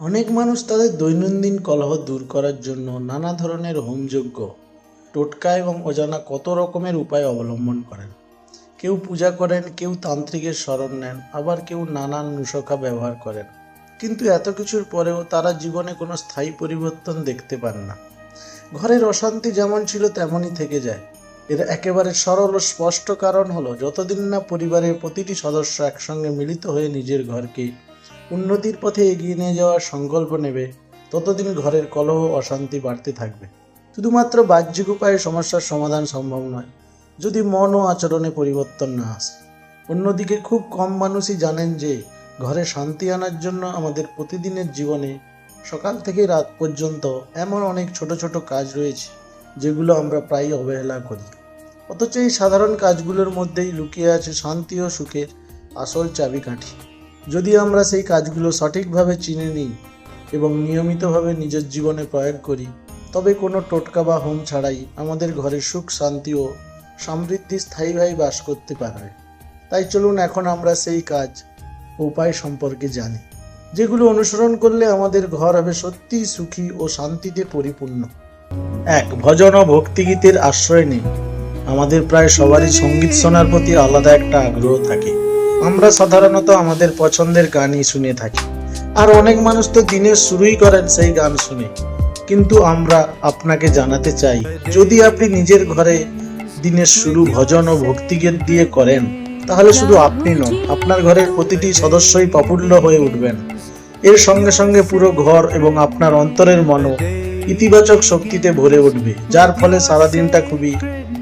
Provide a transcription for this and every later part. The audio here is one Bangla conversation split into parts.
অনেক মানুষ তাদের দৈনন্দিন কলহ দূর করার জন্য নানা ধরনের হোমযজ্ঞ, টোটকা এবং অজানা কত রকমের উপায় অবলম্বন করেন। কেউ পূজা করেন, কেউ তান্ত্রিকের শরণ নেন, আবার কেউ নানান নুসখা ব্যবহার করেন। কিন্তু এত কিছুর পরেও তারা জীবনে কোনো স্থায়ী পরিবর্তন দেখতে পান না। ঘরের অশান্তি যেমন ছিল তেমনই থেকে যায়। এর একেবারে সরল ও স্পষ্ট কারণ হলো, যতদিন না পরিবারের প্রতিটি সদস্য একসঙ্গে মিলিত হয়ে নিজের ঘরকে উন্নতির পথে এগিয়ে নিয়ে যাওয়ার সংকল্প নেবে, ততদিন ঘরের কলহ অশান্তি বাড়তে থাকবে। শুধুমাত্র বাহ্যিক উপায়ে সমস্যার সমাধান সম্ভব নয়, যদি মন ও আচরণে পরিবর্তন না আসে। অন্যদিকে খুব কম মানুষই জানেন যে, ঘরে শান্তি আনার জন্য আমাদের প্রতিদিনের জীবনে সকাল থেকে রাত পর্যন্ত এমন অনেক ছোট ছোট কাজ রয়েছে, যেগুলো আমরা প্রায়ই অবহেলা করি। অথচ এই সাধারণ কাজগুলোর মধ্যেই লুকিয়ে আছে শান্তি ও সুখের আসল চাবিকাঠি। যদি আমরা সেই কাজগুলো সঠিকভাবে চিনে নিই এবং নিয়মিতভাবে নিজের জীবনে প্রয়োগ করি, তবে কোনো টোটকা বা হোম ছাড়াই আমাদের ঘরে সুখ, শান্তি ও সমৃদ্ধি স্থায়ীভাবে বাস করতে পারবে তাই চলুন এখন আমরা সেই কাজ উপায় সম্পর্কে জানি, যেগুলো অনুসরণ করলে আমাদের ঘর হবে সত্যিই সুখী ও শান্তিতে পরিপূর্ণ। এক, ভজন ও ভক্তিগীতের আশ্রয় নিন। আমাদের প্রায় সবারই সংগীত শোনার প্রতি আলাদা একটা আগ্রহ থাকে। আমরা সাধারণত আমাদের পছন্দের গানই শুনে থাকি। আর অনেক মানুষ তো দিনের শুরুই করেন সেই গান শুনে। কিন্তু আমরা আপনাকে জানাতে চাই, যদি আপনি নিজের ঘরে দিনের শুরু ভজন ও ভক্তিগীত দিয়ে করেন, তাহলে শুধু আপনি নন, আপনার ঘরের প্রতিটি সদস্যই প্রফুল্ল হয়ে উঠবেন। এর সঙ্গে সঙ্গে পুরো ঘর এবং আপনার অন্তরের মনও ইতিবাচক শক্তিতে ভরে উঠবে, যার ফলে সারা দিনটা খুবই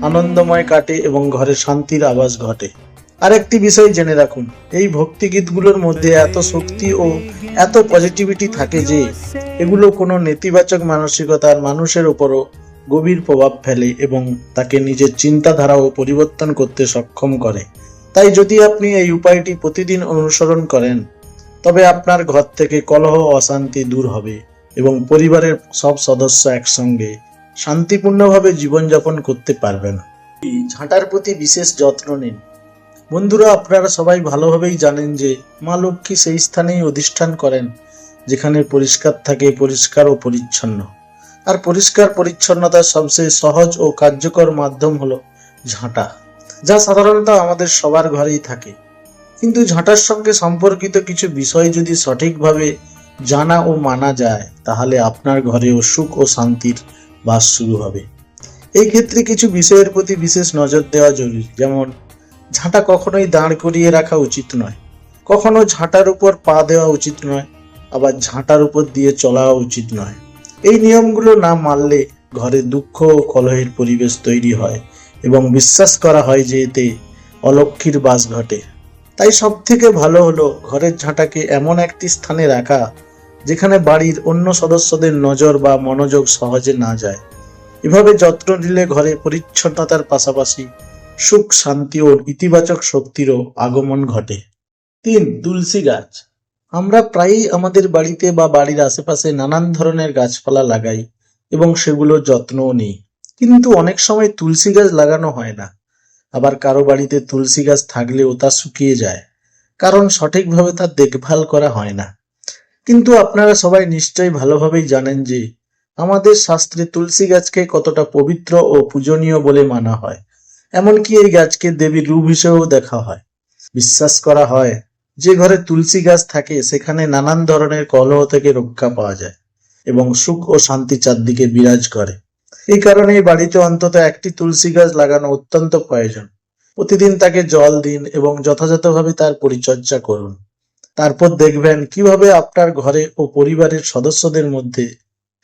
আনন্দময় কাটে এবং ঘরে শান্তির আবাস ঘটে। আরেকটি বিষয় জেনে রাখুন, এই ভক্তি গীতগুলোর মধ্যে এত শক্তি ও এত পজিটিভিটি থাকে যে এগুলো কোনো নেতিবাচক মানসিকতার মানুষের উপরও গভীর প্রভাব ফেলে এবং তাকে নিজের চিন্তাধারাও পরিবর্তন করতে সক্ষম করে। তাই যদি আপনি এই উপায়টি প্রতিদিন অনুসরণ করেন, তবে আপনার ঘর থেকে কলহ অশান্তি দূর হবে এবং পরিবারের সব সদস্য একসঙ্গে শান্তিপূর্ণভাবে জীবনযাপন করতে পারবেন। ঝাঁটার প্রতি বিশেষ যত্ন নিন। বন্ধুরা, আপনারা সবাই ভালোভাবেই জানেন যে মা লক্ষ্মী সেই স্থানেই অধিষ্ঠান করেন, যেখানে পরিষ্কার থাকে, পরিষ্কার ও পরিচ্ছন্ন। আর পরিষ্কার পরিচ্ছন্নতার সবচেয়ে সহজ ও কার্যকর মাধ্যম হলো ঝাঁটা, যা সাধারণত আমাদের সবার ঘরেই থাকে। কিন্তু ঝাঁটার সঙ্গে সম্পর্কিত কিছু বিষয় যদি সঠিকভাবে জানা ও মানা যায়, তাহলে আপনার ঘরেও সুখ ও শান্তির বাস শুরু হবে। এই ক্ষেত্রে কিছু বিষয়ের প্রতি বিশেষ নজর দেওয়া জরুরি, যেমন ঝাঁটা কখনোই দাঁড় করিয়ে রাখা উচিত নয়। কখনো ঝাঁটার উপর পা দেওয়া উচিত নয়, আবার ঝাঁটার উপর দিয়ে চলাও উচিত নয়। এই নিয়মগুলো না মানলে ঘরে দুঃখ ও কলহের পরিবেশ তৈরি হয় এবং বিশ্বাস করা হয় যে এতে অলক্ষীর বাস ঘটে। তাই সব থেকে ভালো হলো ঘরের ঝাঁটাকে এমন একটি স্থানে রাখা যেখানে বাড়ির অন্য সদস্যদের নজর বা মনোযোগ সহজে না যায়। এভাবে যত্ন নিলে ঘরে পরিচ্ছন্নতার পাশাপাশি সুখ, শান্তি ও ইতিবাচক শক্তিরও আগমন ঘটে। তিন, তুলসী গাছ। আমরা প্রায়ই আমাদের বাড়িতে বা বাড়ির আশেপাশে নানান ধরনের গাছপালা লাগাই এবং সেগুলোর যত্নও নিই। কিন্তু অনেক সময় তুলসী গাছ লাগানো হয় না। আবার কারও বাড়িতে তুলসী গাছ থাকলেও তা শুকিয়ে যায়। কারণ সঠিকভাবে তার দেখভাল করা হয় না। কিন্তু আপনারা সবাই নিশ্চয়ই ভালোভাবেই জানেন যে আমাদের শাস্ত্রে তুলসী গাছকে কতটা পবিত্র ও পূজনীয় বলে মানা হয়। এমনকি এই গাছকে দেবীর রূপ হিসেবেও দেখা হয়। বিশ্বাস করা হয়, যে ঘরে তুলসী গাছ থাকে, সেখানে নানান ধরনের কলহ থেকে রক্ষা পাওয়া যায় এবং সুখ ও শান্তি চারদিকে বিরাজ করে। এই কারণে বাড়িতে অন্তত একটি তুলসী গাছ লাগানো অত্যন্ত প্রয়োজন। প্রতিদিন তাকে জল দিন এবং যথাযথভাবে তার পরিচর্যা করুন। তারপর দেখবেন কীভাবে আপনার ঘরে ও পরিবারের সদস্যদের মধ্যে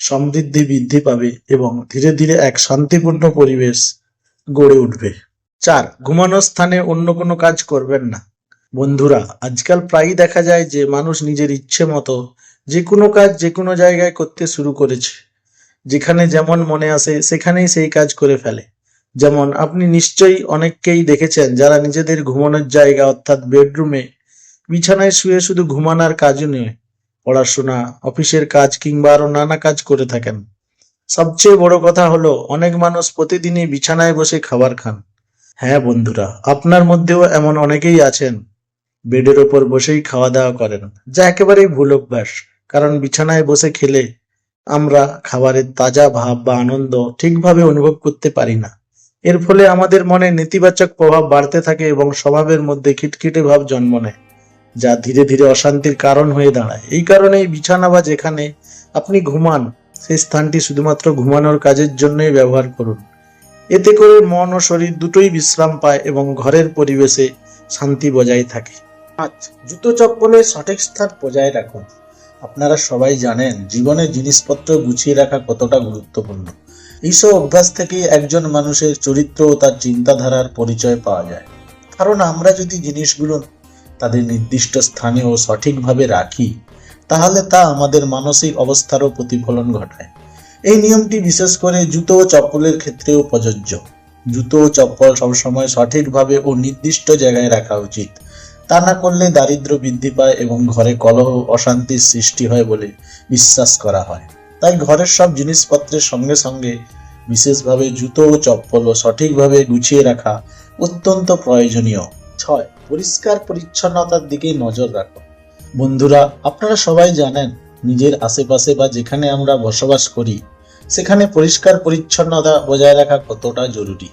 সমৃদ্ধি বৃদ্ধি পাবে এবং ধীরে ধীরে এক শান্তিপূর্ণ পরিবেশ গড়ে উঠবে। চার, ঘুমানোর স্থানে অন্য কোনো কাজ করবেন না। বন্ধুরা, আজকাল প্রায়ই দেখা যায় যে মানুষ নিজের ইচ্ছে মতো যে কোনো কাজ যে কোনো জায়গায় করতে শুরু করেছে। যেখানে যেমন মনে আসে, সেখানেই সেই কাজ করে ফেলে। যেমন আপনি নিশ্চয়ই অনেককেই দেখেছেন যারা নিজেদের ঘুমানোর জায়গা, অর্থাৎ বেডরুমে, বিছানায় শুয়ে শুধু ঘুমানোর কাজও নয়, পড়াশোনা, অফিসের কাজ কিংবা আরও নানা কাজ করে থাকেন। সবচেয়ে বড় কথা হলো, অনেক মানুষ প্রতিদিনই বিছানায় বসে খাবার খান। হ্যাঁ বন্ধুরা, আপনার মধ্যেও এমন অনেকেই আছেন। বেডের ওপর বসেই খাওয়া দাওয়া করেন। যা একেবারেই ভুল অভ্যাস, কারণ বিছানায় বসে খেলে আমরা খাবারের তাজা ভাব বা আনন্দ ঠিকভাবে অনুভব করতে পারি না। এর ফলে আমাদের মনে নেতিবাচক প্রভাব বাড়তে থাকে এবং স্বভাবের মধ্যে খিটখিটে ভাব জন্ম নেয়, যা ধীরে ধীরে অশান্তির কারণ হয়ে দাঁড়ায়। এই কারণেই বিছানা বা যেখানে আপনি ঘুমান, সেই স্থানটি শুধুমাত্র ঘুমানোর কাজের জন্যই ব্যবহার করুন। এতে করে মন ও শরীর দুটোই বিশ্রাম পায় এবং ঘরের পরিবেশে শান্তি বজায় থাকে। পাঁচ জুতো চপ্পলের সঠিক স্থান বজায় রাখুন। আপনারা সবাই জানেন, জীবনে জিনিসপত্র গুছিয়ে রাখা কতটা গুরুত্বপূর্ণ। এইসব অভ্যাস থেকে একজন মানুষের চরিত্র ও তার চিন্তাধারার পরিচয় পাওয়া যায়। কারণ আমরা যদি জিনিসগুলো তাদের নির্দিষ্ট স্থানে ও সঠিকভাবে রাখি, তাহলে তা আমাদের মানসিক অবস্থারও প্রতিফলন ঘটায়। এই নিয়মটি বিশেষ করে জুতো ও চপ্পলের ক্ষেত্রেও প্রযোজ্য। জুতো ও চপ্পল সবসময় সঠিকভাবে ও নির্দিষ্ট জায়গায় রাখা উচিত। তা না করলে দারিদ্র্য বৃদ্ধি পায় এবং ঘরে কলহ অশান্তির সৃষ্টি হয় বলে বিশ্বাস করা হয়। তাই ঘরের সব জিনিসপত্রের সঙ্গে সঙ্গে বিশেষভাবে জুতো ও চপ্পলও সঠিকভাবে গুছিয়ে রাখা অত্যন্ত প্রয়োজনীয়। ছয়, পরিষ্কার পরিচ্ছন্নতার দিকে নজর রাখো। বন্ধুরা, আপনারা সবাই জানেন নিজের আশেপাশে বা যেখানে আমরা বসবাস করি, সেখানে পরিষ্কার পরিচ্ছন্নতা বজায় রাখা কতটা জরুরি?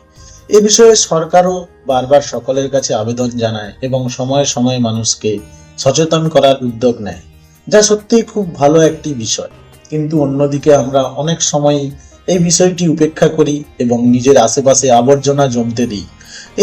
এ বিষয়ে সরকারও বারবার সকলের কাছে আবেদন জানায় এবং সময়ে সময়ে মানুষকে সচেতন করার উদ্যোগ নেয়, যা সত্যিই খুব ভালো একটি বিষয়। কিন্তু অন্যদিকে আমরা অনেক সময় এই বিষয়টি উপেক্ষা করি এবং নিজের আশেপাশে আবর্জনা জমতে দিই।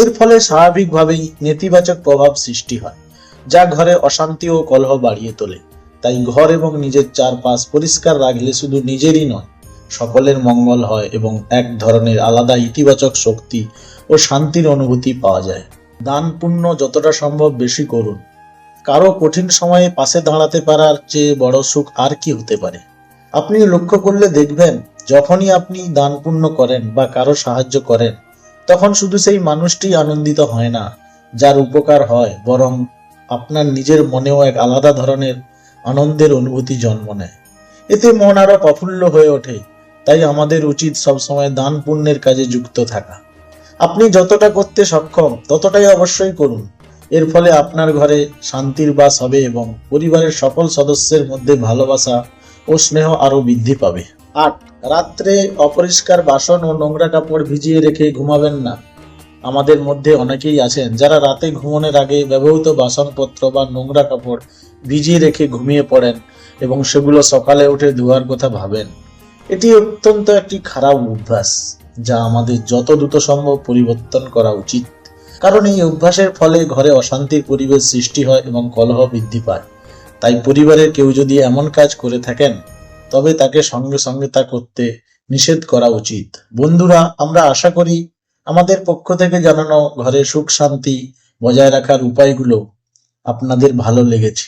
এর ফলে স্বাভাবিকভাবেই নেতিবাচক প্রভাব সৃষ্টি হয়, যা ঘরে অশান্তি ও কলহ বাড়িয়ে তোলে। তাই ঘর এবং নিজের চারপাশ পরিষ্কার রাখলে শুধু নিজেরই নয়, সকলের মঙ্গল হয় এবং এক ধরনের আলাদা ইতিবাচক শক্তি ও শান্তির অনুভূতি পাওয়া যায়। দান পুণ্য যতটা সম্ভব বেশি করুন। কারও কঠিন সময়ে পাশে দাঁড়াতে পারার চেয়ে বড় সুখ আর কি হতে পারে? আপনি লক্ষ্য করলে দেখবেন, যখনই আপনি দান পুণ্য করেন বা কারও সাহায্য করেন, তখন শুধু সেই মানুষটি আনন্দিত হয় না, যার উপকার হয়, বরং আপনার নিজের মনেও এক আলাদা ধরনের আনন্দের অনুভূতি জন্ম নেয়। এতে মন আরও প্রফুল্ল হয়ে ওঠে, তাই আমাদের উচিত সবসময় দান পুণ্যের কাজে যুক্ত থাকা। আপনি যতটা করতে সক্ষম, ততটাই অবশ্যই করুন। এর ফলে আপনার ঘরে শান্তির বাস হবে এবং পরিবারের সকল সদস্যের মধ্যে ভালোবাসা ও স্নেহ আরও বৃদ্ধি পাবে। আট, রাত্রে অপরিষ্কার বাসন ও নোংরা কাপড় ভিজিয়ে রেখে ঘুমাবেন না। আমাদের মধ্যে অনেকেই আছেন যারা রাতে ঘুমানোর আগে ব্যবহৃত বাসনপত্র বা নোংরা কাপড় ভিজিয়ে রেখে ঘুমিয়ে পড়েন এবং সেগুলো সকালে উঠে ধোয়ার কথা ভাবেন। এটি অত্যন্ত একটি খারাপ অভ্যাস, যা আমাদের যত দ্রুত সম্ভব পরিবর্তন করা উচিত। কারণ এই অভ্যাসের ফলে ঘরে অশান্তির পরিবেশ সৃষ্টি হয় এবং কলহ বৃদ্ধি পায়। তাই পরিবারের কেউ যদি এমন কাজ করে থাকেন, তবে তাকে সঙ্গে সঙ্গে তা করতে নিষেধ করা উচিত। বন্ধুরা, আমরা আশা করি আমাদের পক্ষ থেকে জানানো ঘরে সুখ শান্তি বজায় রাখার উপায়গুলো আপনাদের ভালো লেগেছে।